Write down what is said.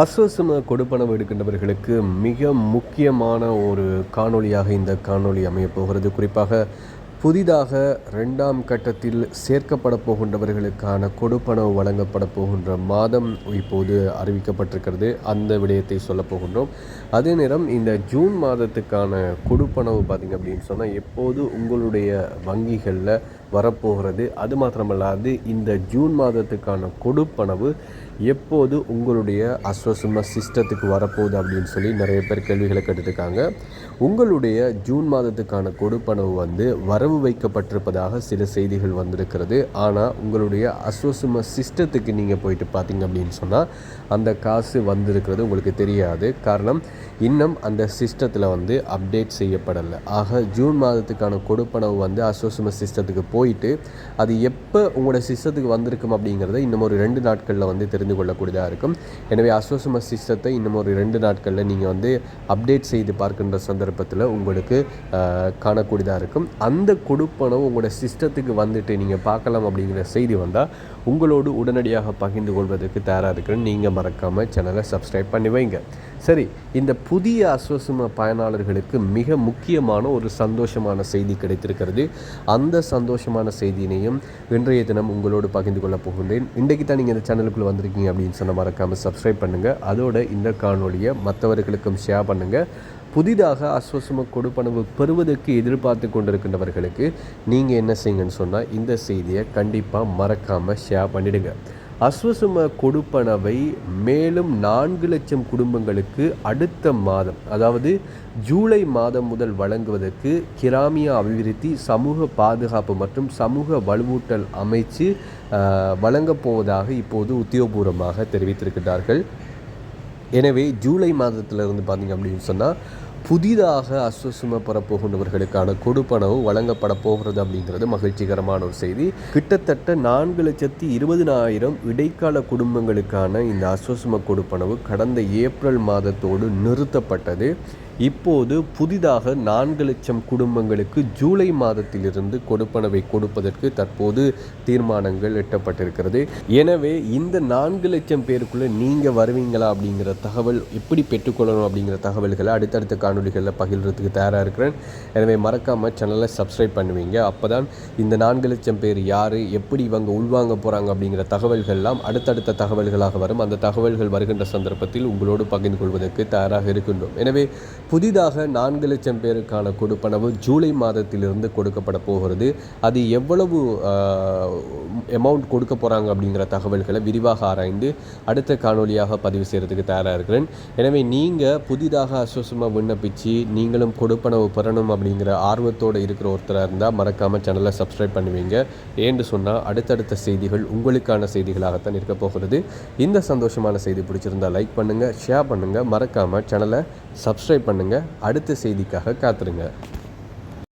அஸ்வசம கொடுப்பனவு எடுக்கின்றவர்களுக்கு மிக முக்கியமான ஒரு காணொளியாக இந்த காணொளி அமையப்போகிறது குறிப்பாக புதிதாக ரெண்டாம் கட்டத்தில் சேர்க்கப்பட போகின்றவர்களுக்கான கொடுப்பனவு வழங்கப்பட போகின்ற மாதம் இப்போது அறிவிக்கப்பட்டிருக்கிறது. அந்த விடயத்தை சொல்லப் போகின்றோம். அதே நேரம் இந்த ஜூன் மாதத்துக்கான கொடுப்பனவு பார்த்திங்க அப்படின்னு சொன்னால் எப்போது உங்களுடைய வங்கிகளில் வரப்போகிறது. அது மாத்திரமல்லாது இந்த ஜூன் மாதத்துக்கான கொடுப்பனவு எப்போது உங்களுடைய அஸ்வசும சிஸ்டத்துக்கு வரப்போகுது அப்படின்னு சொல்லி நிறைய பேர் கேள்விகளை கேட்டுருக்காங்க உங்களுடைய ஜூன் மாதத்துக்கான கொடுப்பனவு வந்து வரவு வைக்கப்பட்டிருப்பதாக சில செய்திகள் வந்திருக்கிறது. ஆனால் உங்களுடைய அஸ்வசும சிஸ்டத்துக்கு நீங்கள் போயிட்டு பார்த்தீங்க அப்படின்னு சொன்னால் அந்த காசு வந்திருக்கிறது உங்களுக்கு தெரியாது. காரணம் இன்னும் அந்த சிஸ்டத்தில் வந்து அப்டேட் செய்யப்படலை. ஆக ஜூன் மாதத்துக்கான கொடுப்பனவு வந்து அஸ்வசும சிஸ்டத்துக்கு போயிட்டு அது எப்போ உங்களோட சிஸ்டத்துக்கு வந்திருக்கும் அப்படிங்கிறத இன்னும் ஒரு ரெண்டு நாட்களில் வந்து தெரிந்து கொள்ளக்கூடியதாக இருக்கும். எனவே அஸ்வசும சிஸ்டத்தை இன்னும் ஒரு ரெண்டு நாட்களில் நீங்கள் வந்து அப்டேட் செய்து பார்க்கின்ற சந்தர்ப்பத்தில் உங்களுக்கு காணக்கூடியதாக இருக்கும். அந்த கொடுப்பனவு உங்களோட சிஸ்டத்துக்கு வந்துட்டு நீங்கள் பார்க்கலாம் அப்படிங்கிற செய்தி வந்தால் உங்களோடு உடனடியாக பகிர்ந்து கொள்வதற்கு தயாராக இருக்கிறேன். நீங்கள் மறக்காமல் சேனலை சப்ஸ்கிரைப் பண்ணி வைங்க. சரி இந்த புதிய அஸ்வசும பயனாளர்களுக்கு மிக முக்கியமான ஒரு சந்தோஷமான செய்தி கிடைத்திருக்கிறது. அந்த சந்தோஷம் சந்தோஷமான செய்தியினையும் இன்றைய தினம் உங்களோடு பகிர்ந்து கொள்ளப் போகின்றேன். இன்றைக்கு தான் நீங்கள் இந்த சேனலுக்குள்ளே வந்திருக்கீங்க அப்படின்னு சொன்ன மறக்காமல் சப்ஸ்கிரைப் பண்ணுங்கள் அதோட இந்த காணொலியை மற்றவர்களுக்கும் ஷேர் பண்ணுங்கள் புதிதாக அஸ்வசம கொடுப்பனவு பெறுவதற்கு எதிர்பார்த்து கொண்டிருக்கின்றவர்களுக்கு நீங்கள் என்ன செய்யுங்கன்னு சொன்னால் இந்த செய்தியை கண்டிப்பாக மறக்காமல் ஷேர் பண்ணிடுங்க. அஸ்வசும கொடுப்பனவை மேலும் நான்கு லட்சம் குடும்பங்களுக்கு அடுத்த மாதம் அதாவது ஜூலை மாதம் முதல் வழங்குவதற்கு கிராமிய அபிவிருத்தி சமூக பாதுகாப்பு மற்றும் சமூக வலுவூட்டல் அமைச்சு வழங்கப்போவதாக வழங்கப் போவதாக இப்போது உத்தியோகபூர்வமாக தெரிவித்திருக்கிறார்கள் எனவே ஜூலை மாதத்திலிருந்து பார்த்தீங்க அப்படின்னு சொன்னால் புதிதாக அஸ்வசும பெறப்போகின்றவர்களுக்கான கொடுப்பனவு வழங்கப்பட போகிறது அப்படிங்கிறது மகிழ்ச்சிகரமான ஒரு செய்தி. கிட்டத்தட்ட நான்கு லட்சத்தி இருபதினாயிரம் இடைக்கால குடும்பங்களுக்கான இந்த அஸ்வசும கொடுப்பனவு கடந்த ஏப்ரல் மாதத்தோடு நிறுத்தப்பட்டது. இப்போது புதிதாக நான்கு லட்சம் குடும்பங்களுக்கு ஜூலை மாதத்திலிருந்து கொடுப்பனவை கொடுப்பதற்கு தற்போது தீர்மானங்கள் எட்டப்பட்டிருக்கிறது. எனவே இந்த நான்கு லட்சம் பேருக்குள்ளே நீங்கள் வருவீங்களா அப்படிங்கிற தகவல் எப்படி பெற்றுக்கொள்ளணும் அப்படிங்கிற தகவல்களை அடுத்தடுத்த காணொலிகளில் பகிர்றதுக்கு தயாராக இருக்கிறேன். எனவே மறக்காமல் சேனலை சப்ஸ்கிரைப் பண்ணுவீங்க. அப்போ தான் இந்த நான்கு லட்சம் பேர் யார் எப்படி இவங்க உள்வாங்க போகிறாங்க அப்படிங்கிற தகவல்கள்லாம் அடுத்தடுத்த தகவல்களாக வரும். அந்த தகவல்கள் வருகின்ற சந்தர்ப்பத்தில் உங்களோடு பகிர்ந்து கொள்வதற்கு தயாராக இருக்கின்றோம். எனவே புதிதாக நான்கு லட்சம் பேருக்கான கொடுப்பனவு ஜூலை மாதத்திலிருந்து கொடுக்கப்பட போகிறது. அது எவ்வளவு அமௌண்ட் கொடுக்க போகிறாங்க அப்படிங்கிற தகவல்களை விரிவாக ஆராய்ந்து அடுத்த காணொலியாக பதிவு செய்கிறதுக்கு தயாராக இருக்கிறேன். எனவே நீங்கள் புதிதாக அசுவசமாக விண்ணப்பித்து நீங்களும் கொடுப்பனவு பெறணும் அப்படிங்கிற ஆர்வத்தோடு இருக்கிற ஒருத்தராக இருந்தால் மறக்காமல் சேனலை சப்ஸ்கிரைப் பண்ணுவீங்க. ஏன்னு சொன்னால் அடுத்தடுத்த செய்திகள் உங்களுக்கான செய்திகளாகத்தான் இருக்க போகிறது. இந்த சந்தோஷமான செய்தி பிடிச்சிருந்தா லைக் பண்ணுங்கள் ஷேர் பண்ணுங்கள் மறக்காமல் சேனலை சப்ஸ்கிரைப் பண்ணுங்கள் அடுத்த செய்திக்காக காத்துருங்க.